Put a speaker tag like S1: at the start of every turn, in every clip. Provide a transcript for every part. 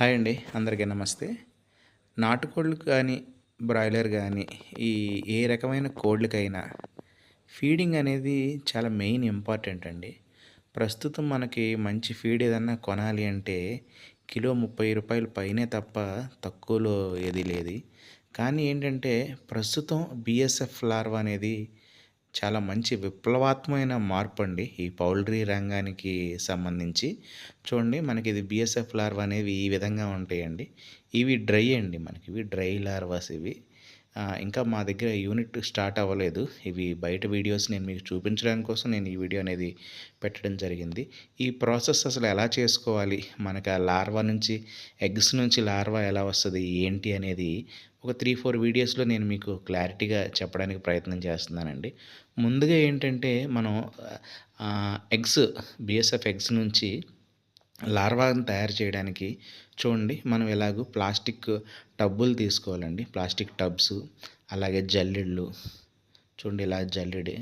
S1: Hi అండి అందరికీ నమస్తే. నాటుకోళ్ళు కానీ బ్రాయిలర్ కానీ ఈ ఏ రకమైన కోళ్ళకైనా ఫీడింగ్ అనేది చాలా మెయిన్ ఇంపార్టెంట్ అండి. ప్రస్తుతం మనకి మంచి ఫీడ్ ఏదన్నా కొనాలి అంటే కిలో ముప్పై రూపాయలు పైనే తప్ప తక్కువలో ఏది లేదు. కానీ ఏంటంటే ప్రస్తుతం బిఎస్ఎఫ్ లార్వా అనేది చాలా మంచి విప్లవాత్మకమైన మార్పు అండి ఈ పౌల్ట్రీ రంగానికి సంబంధించి. చూడండి మనకి ఇది బిఎస్ఎఫ్ లార్వా అనేవి ఈ విధంగా ఉంటాయండి. ఇవి డ్రై అండి మనకి ఇవి డ్రై లార్వాస్ ఇవి. ఇంకా మా దగ్గర యూనిట్ స్టార్ట్ అవ్వలేదు. ఇవి బయట వీడియోస్ నేను మీకు చూపించడానికి కోసం నేను ఈ వీడియో అనేది పెట్టడం జరిగింది. ఈ ప్రాసెస్ అసలు ఎలా చేసుకోవాలి? మనకి ఆ లార్వా నుంచి ఎగ్స్ నుంచి లార్వా ఎలా వస్తుంది? ఏంటి అనేది ఒక త్రీ ఫోర్ వీడియోస్లో నేను మీకు క్లారిటీగా చెప్పడానికి ప్రయత్నం చేస్తున్నానండి. ముందుగా ఏంటంటే మనం ఎగ్స్ బిఎస్ఎఫ్ ఎగ్స్ నుంచి లార్వాను తయారు చేయడానికి చూడండి మనం ఎలాగో ప్లాస్టిక్ టబ్బులు తీసుకోవాలండి. ప్లాస్టిక్ టబ్స్ అలాగే జల్లెళ్ళు. చూడండి ఇలా జల్లెడి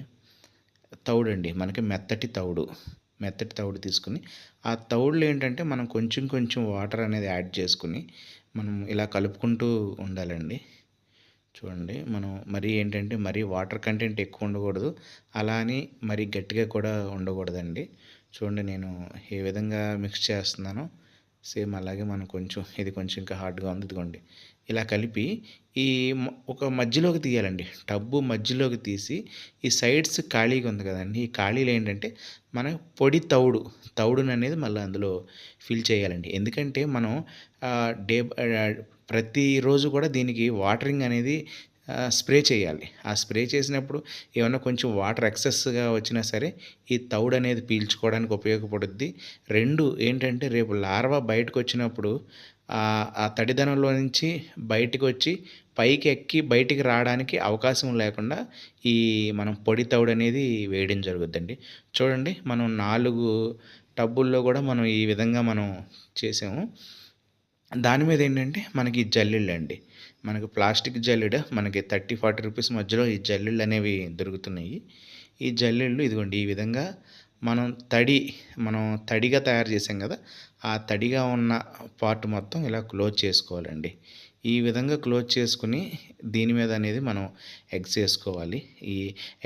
S1: తౌడు అండి మనకి మెత్తటి తౌడు. మెత్తటి తౌడు తీసుకుని ఆ తౌడులో ఏంటంటే మనం కొంచెం కొంచెం వాటర్ అనేది యాడ్ చేసుకుని మనం ఇలా కలుపుకుంటూ ఉండాలండి. చూడండి మనం మరీ ఏంటంటే మరీ వాటర్ కంటెంట్ ఎక్కువ ఉండకూడదు. అలా అని మరీ గట్టిగా కూడా ఉండకూడదండి. చూడండి నేను ఏ విధంగా మిక్స్ చేస్తున్నానో సేమ్ అలాగే మనం కొంచెం ఇది కొంచెం ఇంకా హార్డ్గా ఉంది ఇదిగోండి. ఇలా కలిపి ఈ ఒక మధ్యలోకి తీయాలండి. టబ్బు మధ్యలోకి తీసి ఈ సైడ్స్ ఖాళీగా ఉంది కదండి. ఈ ఖాళీలు ఏంటంటే మన పొడి తౌడు తౌడును అనేది మళ్ళీ అందులో ఫిల్ చేయాలండి. ఎందుకంటే మనం డే ప్రతిరోజు కూడా దీనికి వాటరింగ్ అనేది స్ప్రే చేయాలి. ఆ స్ప్రే చేసినప్పుడు ఏమైనా కొంచెం వాటర్ ఎక్సెస్గా వచ్చినా సరే ఈ తౌడు అనేది పీల్చుకోవడానికి ఉపయోగపడుద్ది. రెండు ఏంటంటే రేపు లార్వా బయటకు వచ్చినప్పుడు ఆ ఆ తడిదనంలో నుంచి బయటికి వచ్చి పైకి ఎక్కి బయటికి రావడానికి అవకాశం లేకుండా ఈ మనం పొడి తౌడు అనేది వేయడం జరుగుద్దండి. చూడండి మనం నాలుగు టబ్బుల్లో కూడా మనం ఈ విధంగా మనం చేసాము. దాని మీద ఏంటంటే మనకి ఈ అండి. మనకి ప్లాస్టిక్ జల్లెడ మనకి థర్టీ ఫార్టీ రూపీస్ మధ్యలో ఈ జల్లెళ్ళు అనేవి దొరుకుతున్నాయి. ఈ జల్లెళ్ళు ఇదిగోండి ఈ విధంగా మనం తడి మనం తడిగా తయారు చేసాం కదా ఆ తడిగా ఉన్న పార్ట్ మొత్తం ఇలా క్లోజ్ చేసుకోవాలండి. ఈ విధంగా క్లోజ్ చేసుకుని దీని మీద అనేది మనం ఎగ్స్ వేసుకోవాలి ఈ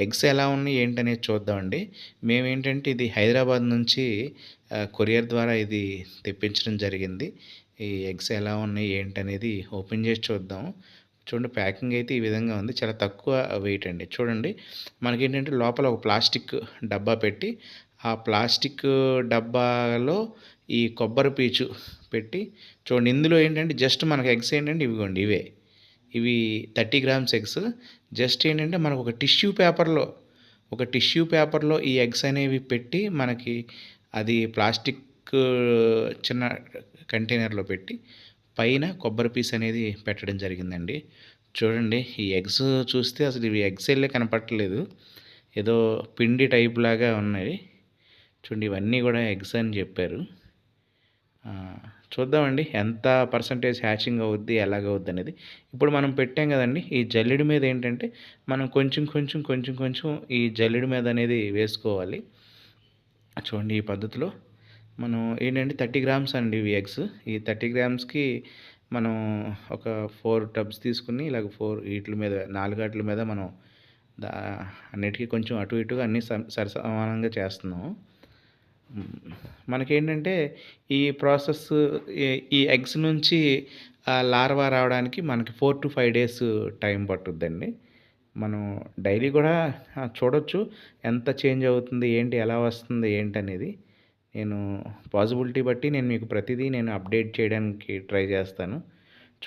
S1: ఎగ్స్ ఎలా ఉన్నాయి ఏంటనేది చూద్దామండి. మేము ఏంటంటే ఇది హైదరాబాద్ నుంచి కొరియర్ ద్వారా ఇది తెప్పించడం జరిగింది. ఈ ఎగ్స్ ఎలా ఉన్నాయి ఏంటనేది ఓపెన్ చేసి చూద్దాం. చూడండి ప్యాకింగ్ అయితే ఈ విధంగా ఉంది. చాలా తక్కువ వెయిట్ అండి. చూడండి మనకేంటంటే లోపల ఒక ప్లాస్టిక్ డబ్బా పెట్టి ఆ ప్లాస్టిక్ డబ్బాలో ఈ కొబ్బరి పీచు పెట్టి చూడండి ఇందులో ఏంటంటే జస్ట్ మనకు ఎగ్స్ ఏంటంటే ఇవిగోండి ఇవే. ఇవి థర్టీ గ్రామ్స్ ఎగ్స్ జస్ట్ ఏంటంటే మనకు ఒక టిష్యూ పేపర్లో ఒక టిష్యూ పేపర్లో ఈ ఎగ్స్ అనేవి పెట్టి మనకి అది ప్లాస్టిక్ చిన్న కంటైనర్లో పెట్టి పైన కొబ్బరి పీస్ అనేది పెట్టడం జరిగిందండి. చూడండి ఈ ఎగ్స్ చూస్తే అసలు ఇవి ఎగ్స్ వెళ్ళే కనపట్టలేదు ఏదో పిండి టైప్ లాగా ఉన్నాయి. చూడండి ఇవన్నీ కూడా ఎగ్స్ అని చెప్పారు. చూద్దామండి. ఎంత పర్సంటేజ్ హ్యాచింగ్ అవుద్ది ఎలాగవుద్ది అనేది ఇప్పుడు మనం పెట్టాం కదండి ఈ జల్లెడి మీద ఏంటంటే మనం కొంచెం కొంచెం కొంచెం కొంచెం ఈ జల్లెడి మీద అనేది వేసుకోవాలి. చూడండి ఈ పద్ధతిలో. మనం ఏంటంటే థర్టీ గ్రామ్స్ అండి ఇవి ఎగ్స్. ఈ థర్టీ గ్రామ్స్కి మనం ఒక ఫోర్ టబ్స్ తీసుకుని ఇలాగ ఫోర్ వీటి మీద నాలుగు వాటి మీద మనం దా అన్నిటికీ కొంచెం అటు ఇటుగా అన్నీ సరి సమానంగా చేస్తున్నాం. మనకేంటంటే ఈ ప్రాసెస్ ఈ- ఈ ఎగ్స్ నుంచి లార్వా రావడానికి మనకి four to five days time పట్టుద్దండి. మనం డైలీ కూడా చూడొచ్చు ఎంత చేంజ్ అవుతుంది ఏంటి ఎలా వస్తుంది ఏంటి అనేది నేను పాసిబిలిటీ బట్టి నేను మీకు ప్రతిదీ నేను అప్డేట్ చేయడానికి ట్రై చేస్తాను.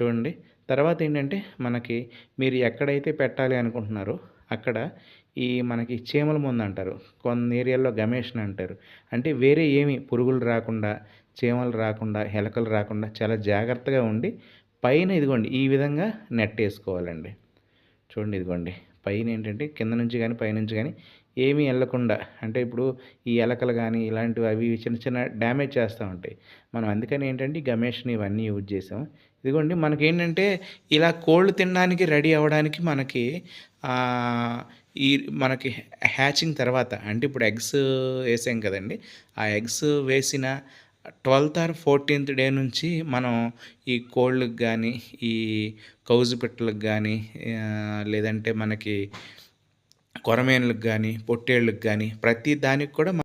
S1: చూడండి. తర్వాత ఏంటంటే మనకి మీరు ఎక్కడైతే పెట్టాలి అనుకుంటున్నారో అక్కడ ఈ మనకి చీమల మందు అంటారు. కొన్ని ఏరియాల్లో గమేషన్ అంటారు. అంటే వేరే ఏమి పురుగులు రాకుండా చీమలు రాకుండా ఎలకలు రాకుండా చాలా జాగ్రత్తగా ఉండి పైన ఇదిగోండి ఈ విధంగా నెట్ వేసుకోవాలండి. చూడండి ఇదిగోండి పైన ఏంటంటే కింద నుంచి కానీ పైనుంచి కానీ ఏమీ వెళ్ళకుండా అంటే ఇప్పుడు ఈ ఎలకలు కానీ ఇలాంటివి అవి చిన్న చిన్న డ్యామేజ్ చేస్తూ ఉంటాయి. మనం అందుకని ఏంటంటే గమేష్ని ఇవన్నీ యూజ్ చేసాం ఇదిగోండి మనకి ఏంటంటే ఇలా కోళ్ళు తినడానికి రెడీ అవ్వడానికి మనకి ఈ మనకి హ్యాచింగ్ తర్వాత అంటే ఇప్పుడు ఎగ్స్ వేసాం కదండి ఆ ఎగ్స్ వేసిన ట్వెల్త్ ఆర్ ఫోర్టీన్త్ డే నుంచి మనం ఈ కోళ్ళకి కానీ ఈ కౌజు పిట్టలకు కానీ లేదంటే మనకి కొరమేనులకు కానీ పొట్టేళ్ళకి కానీ ప్రతి దానికి కూడా